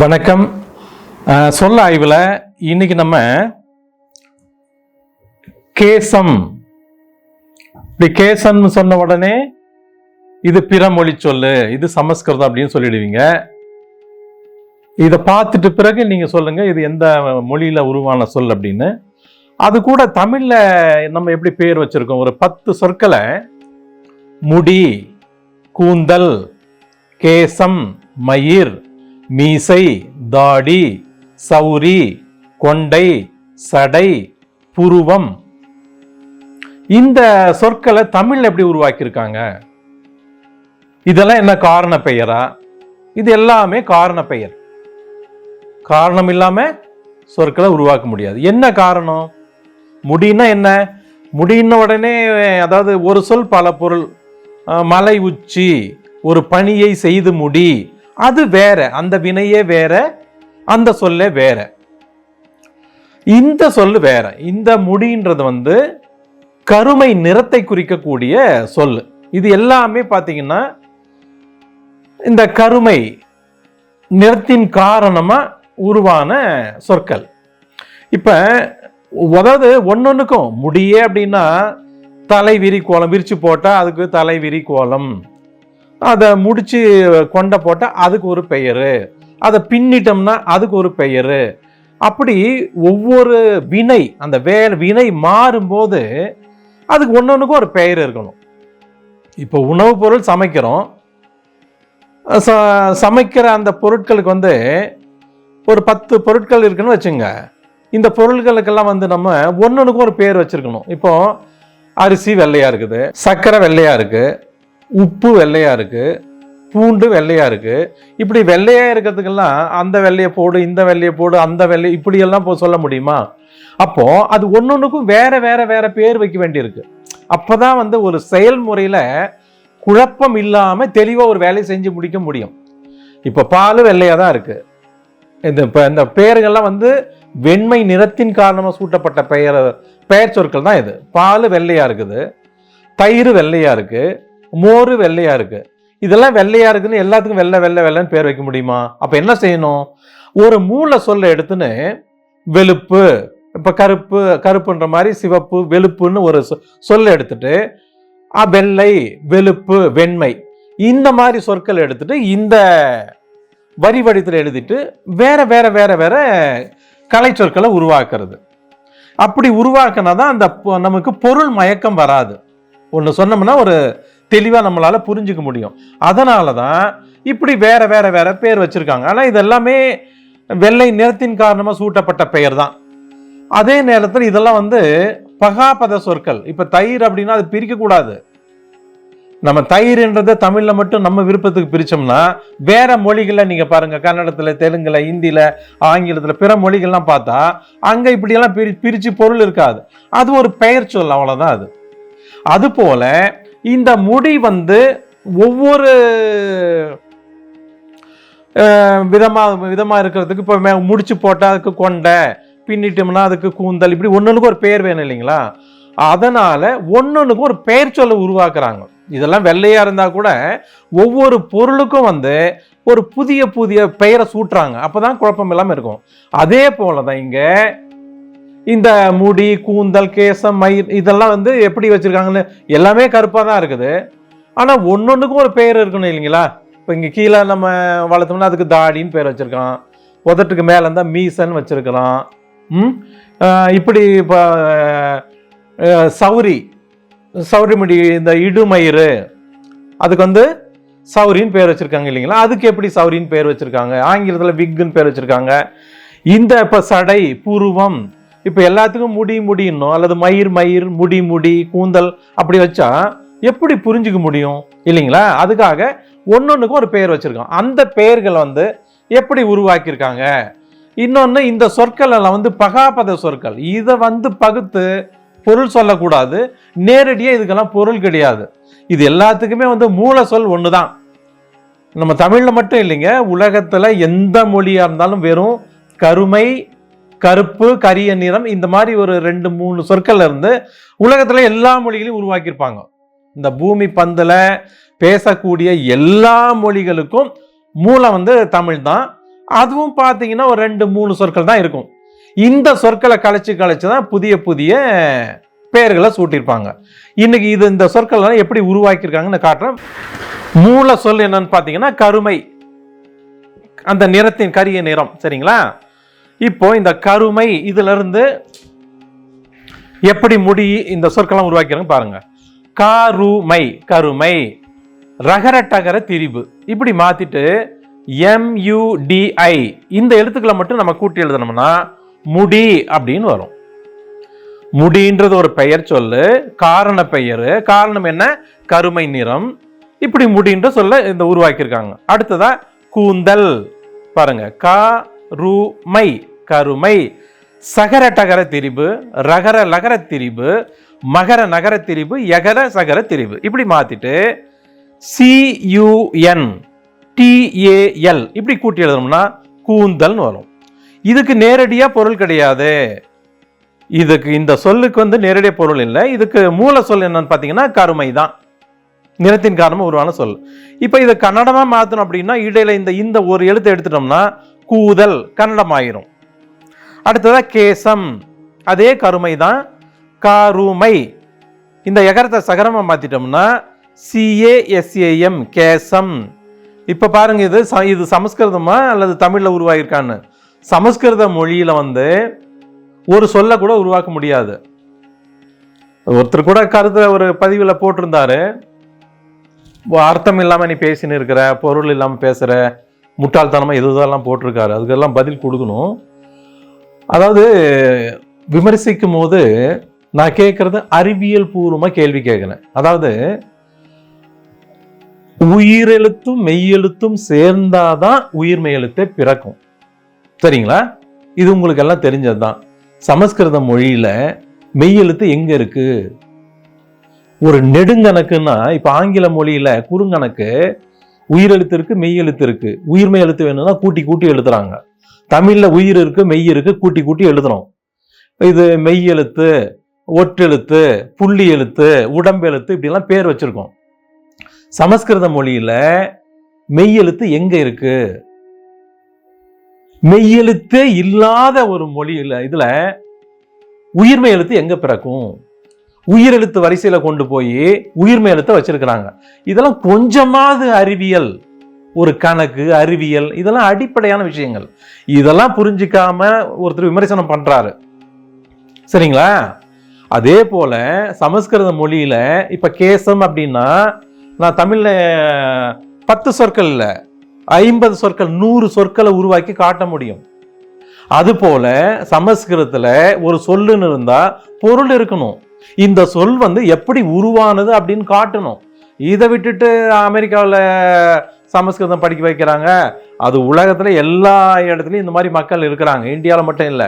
வணக்கம். சொல்ல ஆய்வில் இன்னைக்கு நம்ம கேசம். இப்படி கேசம்னு சொன்ன உடனே இது பிற மொழி சொல்லு இது சமஸ்கிருதம் அப்படின்னு சொல்லிடுவீங்க. இதை பார்த்துட்டு பிறகு நீங்கள் சொல்லுங்கள் இது எந்த மொழியில் உருவான சொல் அப்படின்னு. அது கூட தமிழில் நம்ம எப்படி பேர் வச்சுருக்கோம்? ஒரு பத்து சொற்களை முடி கூந்தல் கேசம் மயிர் மீசை தாடி சௌரி கொண்டை சடை புருவம். இந்த சொற்களை தமிழ் எப்படி உருவாக்கியிருக்காங்க? இதெல்லாம் என்ன காரண பெயரா? இது எல்லாமே காரண பெயர். காரணம் இல்லாம சொற்களை உருவாக்க முடியாது. என்ன காரணம்? முடின்னா என்ன? முடின்ன உடனே அதாவது ஒரு சொல் பல பொருள். மலை உச்சி ஒரு பணியை செய்து முடி. அது வேற அந்த வினையே வேற அந்த சொல்லே வேற. இந்த சொல்லு வேற. இந்த முடின்றது வந்து கருமை நிறத்தை குறிக்கக்கூடிய சொல் இது எல்லாமே பார்த்தீங்கன்னா இந்த கருமை நிறத்தின் காரணமா உருவான சொற்கள். இப்போ அதாவது ஒன்னொன்றுக்கும் முடியே அப்படின்னா தலை விரி கோலம் விரிச்சு போட்டால் அதுக்கு தலை விரி கோலம் அதை முடித்து கொண்டை போட்டால் அதுக்கு ஒரு பெயர். அதை பின்னிட்டோம்னா அதுக்கு ஒரு பெயர். அப்படி ஒவ்வொரு வினை அந்த வே வினை மாறும்போது அதுக்கு ஒன்றொன்றுக்கும் ஒரு பெயர் இருக்கணும். இப்போ உணவுப் பொருள் சமைக்கிறோம். ச- சமைக்கிற அந்த பொருட்களுக்கு வந்து ஒரு பத்து பொருட்கள் இருக்குன்னு வச்சுங்க. இந்த பொருட்களுக்கெல்லாம் வந்து நம்ம ஒன்றுக்கும் ஒரு பேர் வச்சிருக்கணும். இப்போது அரிசி வெள்ளையாக இருக்குது சர்க்கரை வெள்ளையாக இருக்குது உப்பு வெள்ளையாக இருக்குது பூண்டு வெள்ளையாக இருக்குது இப்படி வெள்ளையாக இருக்கிறதுக்கெல்லாம் அந்த வெள்ளையை போடு இந்த வெள்ளையை போடு அந்த வெள்ளை இப்படியெல்லாம் போ சொல்ல முடியுமா? அப்போது அது ஒன்றொன்னுக்கும் வேறு வேறு வேறு பேர் வைக்க வேண்டியிருக்கு. அப்பதான் வந்து ஒரு செயல்முறையில் குழப்பம் இல்லாமல் தெளிவாக ஒரு வேலையை செஞ்சு முடிக்க முடியும். இப்போ பால் வெள்ளையாக தான் இருக்குது இந்த இப்போ இந்த பெயர்கள்லாம் வந்து வெண்மை நிறத்தின் காரணமாக சூட்டப்பட்ட பெயர் பெயர் சொற்கள் தான் இது. பால் வெள்ளையாக இருக்குது. தயிர் வெள்ளையாக இருக்குது மோர் வெள்ளையா இருக்கு. இதெல்லாம் வெள்ளையா இருக்குன்னு எல்லாத்துக்கும் வெள்ளை வெள்ளை வெள்ளைன்னு பேர் வைக்க முடியுமா? அப்ப என்ன செய்யணும்? ஒரு மூல சொல்ல எடுத்துன்னு வெளுப்பு இப்ப கருப்பு கருப்புன்ற மாதிரி சிவப்பு வெளுப்புன்னு ஒரு சொ- சொல்ல எடுத்துட்டு அ, வெள்ளை வெளுப்பு வெண்மை இந்த மாதிரி சொற்கள் எடுத்துட்டு இந்த வரி வடித்தில் எழுதிட்டு வேற வேற வேற வேற கலை சொற்களை உருவாக்குறது. அப்படி உருவாக்கினா தான் அந்த பொ- நமக்கு பொருள் மயக்கம் வராது. ஒன்று சொன்னோம்னா ஒரு தெளிவாக நம்மளால் புரிஞ்சுக்க முடியும். அதனால தான் இப்படி வேற வேற வேற பேர் வச்சுருக்காங்க. ஆனால் இது எல்லாமே வெள்ளை நிறத்தின் காரணமாக சூட்டப்பட்ட பெயர் தான் அதே நேரத்தில் இதெல்லாம் வந்து பகாபத சொற்கள். இப்போ தயிர் அப்படின்னா அது பிரிக்கக்கூடாது நம்ம தயிர்ன்றதை தமிழில் மட்டும் நம்ம விருப்பத்துக்கு பிரித்தோம்னா வேற மொழிகளில் நீங்கள் பாருங்கள் கன்னடத்தில் தெலுங்கில் இந்தியில் ஆங்கிலத்தில் பிற மொழிகள்லாம் பார்த்தா அங்கே இப்படியெல்லாம் பிரி பிரித்து பொருள் இருக்காது. அது ஒரு பெயர் சொல் அவ்வளோதான் அது. அதுபோல் இந்த முடி வந்து ஒவ்வொரு விதமாக விதமாக இருக்கிறதுக்கு இப்போ மே- முடிச்சு போட்டால் அதுக்கு கொண்டை பின்னிட்டோம்னா அதுக்கு கூந்தல் இப்படி ஒன்றுக்கு ஒரு பெயர் வேணும் இல்லைங்களா? அதனால் ஒன்றுக்கும் ஒரு பெயர் சொல்ல உருவாக்குறாங்க. இதெல்லாம் வெள்ளையாக இருந்தால் கூட ஒவ்வொரு பொருளுக்கும் வந்து ஒரு புதிய புதிய பெயரை சூட்டுறாங்க. அப்போ தான் குழப்பம் இல்லாமல் இருக்கும். அதே போலதான் இங்கே இந்த முடி கூந்தல் கேசம் மயிர் இதெல்லாம் வந்து எப்படி வச்சுருக்காங்கன்னு எல்லாமே கருப்பாக தான் இருக்குது. ஆனால் ஒன்று ஒன்றுக்கும் ஒரு பெயர் இருக்கணும் இல்லைங்களா? இப்போ இங்கே கீழே நம்ம வளர்த்தோம்னா அதுக்கு தாடின்னு பேர் வச்சுருக்கான். உதட்டுக்கு மேலே இருந்தால் மீசன் வச்சுருக்கலாம் ம்? இப்படி இப்போ சௌரி. சௌரி முடி இந்த இடுமயிறு அதுக்கு வந்து சௌரின்னு பேர் வச்சுருக்காங்க இல்லைங்களா? அதுக்கு எப்படி சௌரின்னு பேர் வச்சுருக்காங்க? ஆங்கிலத்தில் விக்குன்னு பேர் வச்சுருக்காங்க. இந்த இப்போ சடை புருவம் இப்போ எல்லாத்துக்கும் முடி முடியணும் அல்லது மயிர் மயிர் முடி முடி கூந்தல் அப்படி வச்சா எப்படி புரிஞ்சுக்க முடியும்? இல்லைங்களா? அதுக்காக ஒன்னொன்றுக்கும் ஒரு பெயர் வச்சுருக்கோம். அந்த பெயர்கள் வந்து எப்படி உருவாக்கியிருக்காங்க? இன்னொன்று இந்த சொற்கள் எல்லாம் வந்து பகாபத சொற்கள். இதை வந்து பகுத்து பொருள் சொல்லக்கூடாது. நேரடியாக இதுக்கெல்லாம் பொருள் கிடையாது. இது எல்லாத்துக்குமே வந்து மூல சொல் ஒன்று தான் நம்ம தமிழில் மட்டும் இல்லைங்க. உலகத்தில் எந்த மொழியாக இருந்தாலும் வெறும் கருமை கருப்பு கரிய நிறம் இந்த மாதிரி ஒரு ரெண்டு மூணு சொற்கள்ல இருந்து உலகத்தில் எல்லா மொழிகளையும் உருவாக்கியிருப்பாங்க. இந்த பூமி பந்தில் பேசக்கூடிய எல்லா மொழிகளுக்கும் மூலம் வந்து தமிழ் தான். அதுவும் பார்த்தீங்கன்னா ஒரு ரெண்டு மூணு சொற்கள் தான் இருக்கும். இந்த சொற்களை கழிச்சு கழிச்சு தான் புதிய புதிய பெயர்களை சூட்டியிருப்பாங்க. இன்னைக்கு இது இந்த சொற்கள் எப்படி உருவாக்கியிருக்காங்கன்னு காட்டுறேன். மூல சொல் என்னன்னு பார்த்தீங்கன்னா கருமை. அந்த நிறத்தின் கரிய நிறம் சரிங்களா? இப்போ இந்த கருமை இதிலிருந்து எப்படி முடி இந்த சொற்கள்லாம் உருவாக்கிறாங்க பாருங்க. காருமை கருமை. ரகர டகர திரிபு. இப்படி மாத்திட்டு எம்யூடிஐ இந்த எழுத்துக்களை மட்டும் நம்ம கூட்டி எழுதணும்னா முடி அப்படின்னு வரும். முடின்றது ஒரு பெயர் சொல்லு காரண பெயர். காரணம் என்ன? கருமை நிறம். இப்படி முடின்ற சொல்ல இந்த உருவாக்கியிருக்காங்க. அடுத்ததா கூந்தல். பாருங்க கா ரூமை கருமை சகர டகர திரிபு ரகர லகர திரிபு மகர நகர திரிபு எகர சகர திரிபு. இப்படி மாத்திட்டு சியூஎன் டிஏஎல் இப்படி கூட்டி எழுதணும்னா கூந்தல்னு வரும். இதுக்கு நேரடியாக பொருள் கிடையாது. இதுக்கு இந்த சொல்லுக்கு வந்து நேரடிய பொருள் இல்லை. இதுக்கு மூல சொல் என்னன்னு பார்த்தீங்கன்னா கருமை தான். நிறத்தின் காரணமாக உருவான சொல். இப்போ இதை கன்னடமாக மாற்றணும் அப்படின்னா இடையில இந்த இந்த ஒரு எழுத்தை எடுத்துட்டோம்னா கூதல் கன்னடம் அடுத்ததாக கேசம். அதே கருமை தான் காருமை. இந்த எகரத்தை சகரமாக மாற்றிட்டோம்னா சிஏஎஸ்ஏஎம் கேசம். இப்போ பாருங்க இது ச- இது சமஸ்கிருதமா அல்லது தமிழில் உருவாகியிருக்கான்னு. சமஸ்கிருத மொழியில் வந்து ஒரு சொல்ல கூட உருவாக்க முடியாது. ஒருத்தர் கூட கருத்தில் ஒரு பதிவில் போட்டிருந்தாரு. அர்த்தம் இல்லாமல் நீ பேசின்னு இருக்கிற பொருள் இல்லாமல் பேசுகிற முட்டாள்தனமாக எது எதுதெல்லாம் போட்டிருக்காரு. அதுக்கெல்லாம் பதில் கொடுக்கணும். அதாவது விமர்சிக்கும் போது நான் கேட்குறது அறிவியல் பூர்வமாக கேள்வி கேட்குறேன். அதாவது உயிரெழுத்தும் மெய்யெழுத்தும் சேர்ந்தாதான் உயிர்மை எழுத்தை பிறக்கும். சரிங்களா? இது உங்களுக்கு எல்லாம் தெரிஞ்சதுதான். சமஸ்கிருத மொழியில் மெய்யெழுத்து எங்கே இருக்குது ஒரு நெடுங்கணக்குன்னா இப்போ ஆங்கில மொழியில் குறுங்கணக்கு உயிரெழுத்து இருக்கு மெய்யெழுத்து இருக்கு. உயிர்மெய் எழுத்து வேணும்னா கூட்டி கூட்டி எழுதுறாங்க. தமிழ்ல உயிர் இருக்கு மெய் இருக்கு கூட்டி கூட்டி எழுதுறோம். இது மெய் எழுத்து ஒட்டெழுத்து புள்ளி எழுத்து உடம்பெழுத்து இப்படிலாம் பேர் வச்சிருக்கோம். சமஸ்கிருத மொழியில மெய்யெழுத்து எங்க இருக்கு? மெய்யெழுத்தே இல்லாத ஒரு மொழியில இதுல உயிர்மெய் எழுத்து எங்க பிறக்கும்? உயிரெழுத்து வரிசையில் கொண்டு போய் உயிர்மை எழுத்தை வச்சிருக்கிறாங்க. இதெல்லாம் கொஞ்சமாவது அறிவியல் ஒரு கணக்கு அறிவியல் இதெல்லாம் அடிப்படையான விஷயங்கள். இதெல்லாம் புரிஞ்சிக்காம ஒருத்தர் விமர்சனம் பண்றாரு. சரிங்களா? அதே போல சமஸ்கிருத மொழியில இப்ப கேசம் அப்படின்னா நான் தமிழ்ல பத்து சொற்கள் ஐம்பது சொற்கள் நூறு சொற்களை உருவாக்கி காட்ட முடியும். அதுபோல சமஸ்கிருதத்தில் ஒரு சொல்லுன்னு இருந்தால் பொருள் இருக்கணும். இந்த சொல் வந்து எப்படி உருவானது அப்படின்னு காட்டணும். இதை விட்டுட்டு அமெரிக்காவில் சமஸ்கிருதம் படிக்க வைக்கிறாங்க. அது உலகத்தில் எல்லா இடத்துலையும் இந்த மாதிரி மக்கள் இருக்கிறாங்க. இந்தியாவில் மட்டும் இல்லை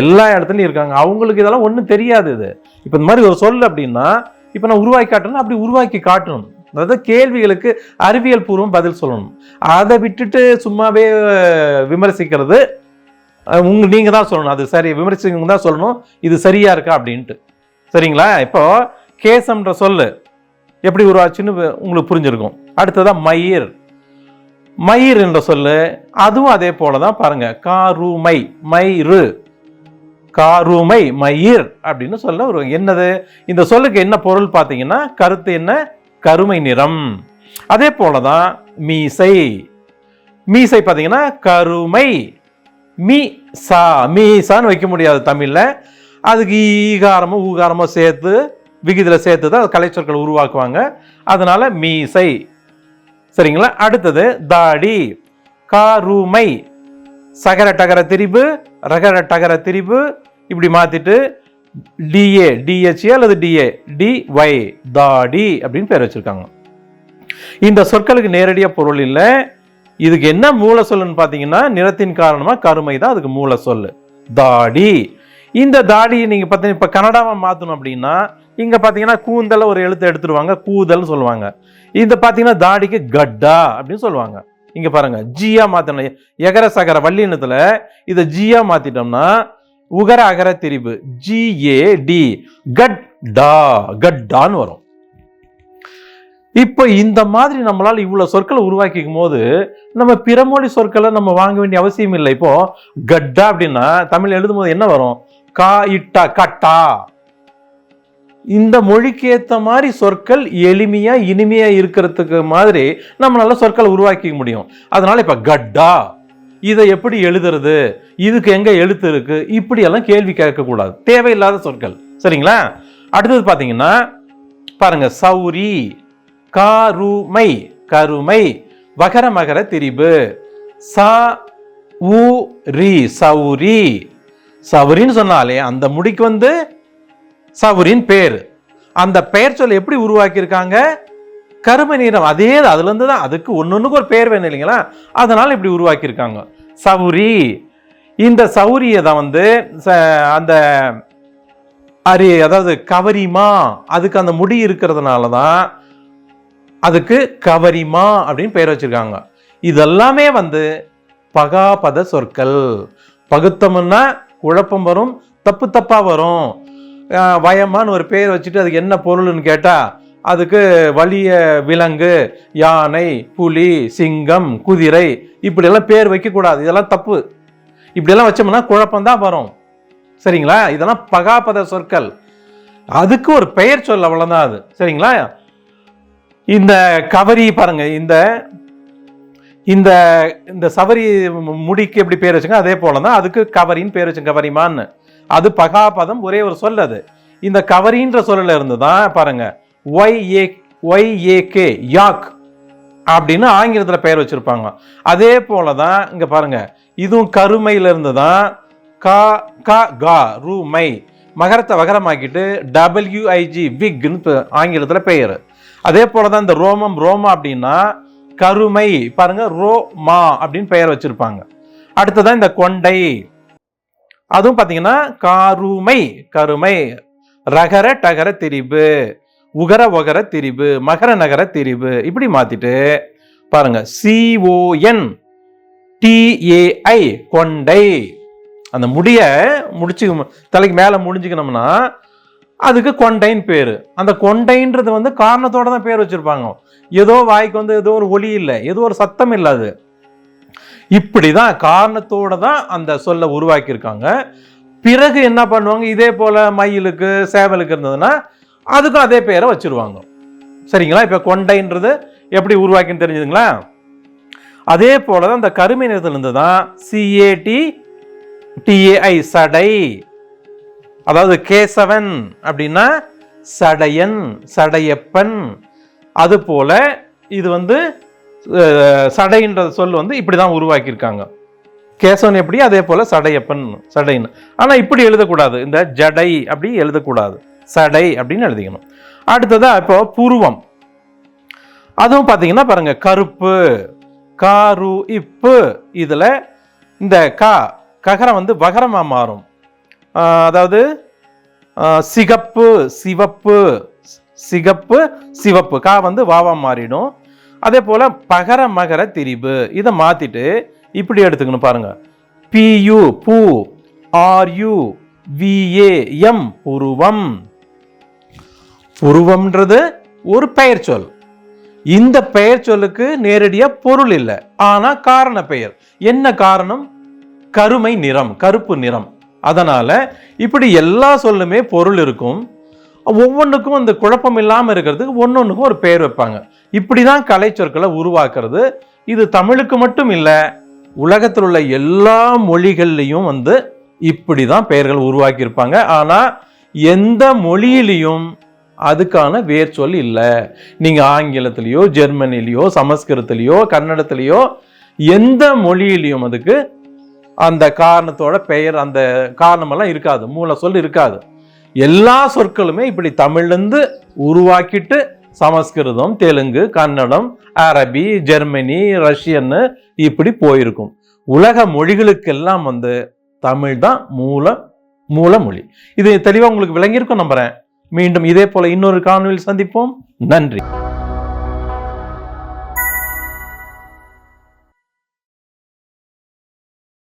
எல்லா இடத்துலையும் இருக்காங்க. அவங்களுக்கு இதெல்லாம் ஒன்றும் தெரியாது இது. இப்போ இந்த மாதிரி ஒரு சொல் அப்படின்னா இப்போ நான் உருவாக்கி காட்டணும் அப்படி உருவாக்கி காட்டணும். அதாவது கேள்விகளுக்கு அறிவியல் பூர்வம் பதில் சொல்லணும். அதை விட்டுட்டு சும்மாவே விமர்சிக்கிறது உங்க நீங்கள் தான் சொல்லணும். அது சரி விமர்சிங்க தான் சொல்லணும். இது சரியா இருக்கா அப்படின்ட்டு. சரிங்களா? இப்போ கேசம்ன்ற சொல்லு. எப்படி உருவாச்சுன்னு உங்களுக்கு புரிஞ்சிருக்கும். அடுத்ததான் மயிர். மயிர் என்ற சொல்லு. அதுவும் அதே போல தான் பாருங்க. காருமை மயிறு. காருமை மயிர் அப்படின்னு சொல்ல ஒரு என்னது? இந்த சொல்லுக்கு என்ன பொருள் பார்த்தீங்கன்னா கருத்து என்ன? கருமை நிறம். அதே போல தான் மீசை. மீசை பார்த்தீங்கன்னா கருமை. மீ சா மீசான்னு வைக்க முடியாது தமிழில். அதுக்கு ஈகாரமோ ஊகாரமோ சேர்த்து விகிதில் சேர்த்து தான் கலைச்சொற்கள் உருவாக்குவாங்க. அதனால் மீசை. சரிங்களா? அடுத்தது தாடி. காருமை. சகர டகர திரிபு ரகர டகர திரிபு இப்படி மாற்றிட்டு டிஏ டிஹெச்ஏ அல்லது டிஏ டி ஒய் தாடி அப்படின்னு பேர் வச்சிருக்காங்க. இந்த சொற்களுக்கு நேரடியாக பொருள் இல்லை. இதுக்கு என்ன மூல சொல்லுன்னு பார்த்தீங்கன்னா நிறத்தின் காரணமாக கருமை தான் அதுக்கு மூல சொல் தாடி. இந்த தாடியை நீங்கள் பார்த்தீங்கன்னா இப்போ கன்னடாவை மாற்றணும் அப்படின்னா இங்கே பார்த்தீங்கன்னா கூந்தல ஒரு எழுத்து எடுத்துருவாங்க கூதல்னு சொல்லுவாங்க. இந்த பார்த்தீங்கன்னா தாடிக்கு கட்டா அப்படின்னு சொல்லுவாங்க. இங்கே பாருங்க ஜியா மாற்றணும் எகர சகர வல்லினத்துல இதை ஜியா மாற்றிட்டோம்னா உகர அகர திரிபு ஜி ஏ டி கட் டா கட்டான்னு வரும். இப்போ இந்த மாதிரி நம்மளால் இவ்வளோ சொற்களை உருவாக்கிக்கும் போது நம்ம பிறமொழி சொற்களை நம்ம வாங்க வேண்டிய அவசியம் இல்லை இப்போ கட்டா அப்படின்னா தமிழ் எழுதும்போது என்ன வரும்? கா இட்டா கட்டா. இந்த மொழிக்கு ஏற்ற மாதிரி சொற்கள் எளிமையா இனிமையா இருக்கிறதுக்கு மாதிரி நம்மளால சொற்கள் உருவாக்கிக்க முடியும். அதனால இப்ப கட்டா இதை எப்படி எழுதுறது இதுக்கு எங்க எழுத்து இருக்கு இப்படி எல்லாம் கேள்வி கேட்கக்கூடாது. தேவையில்லாத சொற்கள். சரிங்களா? அடுத்தது பாத்தீங்கன்னா பாருங்க சௌரி காருமை கருமை வகர மகர திரிபு சா உ ரி சௌரி. சவுரின்னு சொன்னாலே அந்த முடிக்கு வந்து சவுரின் பேர். அந்த பெயர் சொல்ல எப்படி உருவாக்கியிருக்காங்க? கருமை நிறம் அதே அதுலேருந்து தான் அதுக்கு ஒன்னொன்னுக்கு ஒரு பேர் வேணும் இல்லைங்களா? அதனால் இப்படி உருவாக்கியிருக்காங்க. சவுரி. இந்த சௌரியை தான் வந்து ச- அந்த அரி அதாவது கவரிமா அதுக்கு அந்த முடி இருக்கிறதுனால தான் அதுக்கு கவரிமா அப்படின்னு பெயர் வச்சிருக்காங்க. இதெல்லாமே வந்து பகாபத சொற்கள். பகுத்தம்னா குழப்பம் வரும் தப்பு தப்பாக வரும். வயமான்னு ஒரு பேர் வச்சுட்டு அதுக்கு என்ன பொருள்னு கேட்டால் அதுக்கு வலிய விலங்கு யானை புலி சிங்கம் குதிரை இப்படியெல்லாம் பேர் வைக்கக்கூடாது. இதெல்லாம் தப்பு. இப்படியெல்லாம் வச்சோம்னா குழப்பம்தான் வரும். சரிங்களா? இதெல்லாம் பகாபத சொற்கள். அதுக்கு ஒரு பெயர் சொல் அவ்வளோதான் அது. சரிங்களா? இந்த கவரி பாருங்க இந்த இந்த இந்த சவரி முடிக்கு எப்படி பேர் வச்சுங்க அதே போல தான் அதுக்கு கவரின்னு பேர் வச்சுங்க கவரிமான்னு. அது பகாபதம் ஒரே ஒரு சொல் அது. இந்த கவரின்ற சொல்லில் இருந்து தான் பாருங்க Y A Y A K yak அப்படின்னு ஆங்கிலத்தில் பெயர் வச்சுருப்பாங்க. அதே போல தான் இங்கே பாருங்க இதுவும் கருமையில இருந்து தான் கா கா கா ரூமை மகரத்தை வகரமாக்கிட்டு டபிள்யூஐஜி விக்னு ஆங்கிலத்தில் பெயர். அதே போல தான் இந்த ரோமம் ரோமா அப்படின்னா கருமை. பாருங்க ரோ மா அப்படின்னு பெயர் வச்சிருப்பாங்க. அடுத்ததான் இந்த கொண்டை. அதுவும் பார்த்தீங்கன்னா காருமை கருமை. ரகர டகர திரிபு. உகர ஒகர திரிபு. மகர நகர திரிபு. இப்படி மாத்திட்டு பாருங்க சிஓஎன் டிஏஐ கொண்டை. அந்த முடிய முடிச்சு தலைக்கு மேலே முடிஞ்சுக்கணும்னா அதுக்கு கொண்டைன்னு பேர். அந்த கொண்டைன்றது வந்து காரணத்தோட தான் பேர் வச்சிருப்பாங்க. ஏதோ வாய்க்கு வந்து ஏதோ ஒரு ஒலி இல்லை ஏதோ ஒரு சத்தம் இல்லை அது. இப்படிதான் காரணத்தோட தான் அந்த சொல்லை உருவாக்கியிருக்காங்க. பிறகு என்ன பண்ணுவாங்க? இதே போல் மயிலுக்கு சேவலுக்கு இருந்ததுன்னா அதுக்கும் அதே பேரை வச்சுருவாங்க. சரிங்களா? இப்போ கொண்டைன்றது எப்படி உருவாக்கின்னு தெரிஞ்சுதுங்களா? அதே போல தான் இந்த கருமை நிறத்துலேருந்து தான் சிஏடி டிஏஐ சடை. அதாவது கேசவன் அப்படின்னா சடையன் சடையப்பன். அது போல இது வந்து சடைன்ற சொல் வந்து இப்படி தான் உருவாக்கியிருக்காங்க. கேசவன் எப்படி? அதே போல் சடையப்பன் சடைன்னு ஆனால் இப்படி எழுதக்கூடாது. இந்த ஜடை அப்படி எழுதக்கூடாது. சடை அப்படின்னு எழுதிக்கணும். அடுத்ததாக இப்போ புருவம். அதுவும் பார்த்தீங்கன்னா பாருங்க கருப்பு காரு இப்பு. இதில் இந்த கா ககரம் வந்து வகரமாக மாறும். அதாவது சிகப்பு சிவப்பு சிகப்பு சிவப்பு. கா வந்து வாவா மாறிடும். அதே போல் பகர மகர திரிபு. இதை மாற்றிட்டு இப்படி எடுத்துக்கணும் பாருங்கள் பியு பூ ஆர்யு விஏ எம் புருவம் புருவம்ன்றது ஒரு பெயர் சொல். இந்த பெயர் சொல்லுக்கு நேரடியாக பொருள் இல்லை. ஆனால் காரண பெயர். என்ன காரணம்? கருமை நிறம் கருப்பு நிறம். அதனால் இப்படி எல்லா சொல்லுமே பொருள் இருக்கும். ஒவ்வொன்றுக்கும் அந்த குழப்பம் இல்லாமல் இருக்கிறதுக்கு ஒன்று ஒரு பெயர் வைப்பாங்க. இப்படிதான் கலை சொற்களை உருவாக்குறது. இது தமிழுக்கு மட்டும் இல்லை உலகத்தில் உள்ள எல்லா மொழிகள்லையும் வந்து இப்படி தான் பெயர்கள் உருவாக்கியிருப்பாங்க. ஆனால் எந்த மொழியிலையும் அதுக்கான வேர் சொல் இல்லை. நீங்கள் ஆங்கிலத்திலேயோ ஜெர்மனிலேயோ சமஸ்கிருதத்திலேயோ கன்னடத்திலேயோ எந்த மொழியிலையும் அதுக்கு அந்த காரணத்தோட பெயர் அந்த காரணமெல்லாம் இருக்காது. மூல சொல் இருக்காது. எல்லா சொற்களுமே இப்படி தமிழ்லேருந்து உருவாக்கிட்டு சமஸ்கிருதம் தெலுங்கு கன்னடம் அரபி ஜெர்மனி ரஷ்யன்னு இப்படி போயிருக்கும். உலக மொழிகளுக்கெல்லாம் வந்து தமிழ் தான் மூல மூல மொழி. இது தெளிவாக உங்களுக்கு விளங்கியிருக்கும் நம்புறேன். மீண்டும் இதே போல இன்னொரு காணொலியில் சந்திப்போம். நன்றி.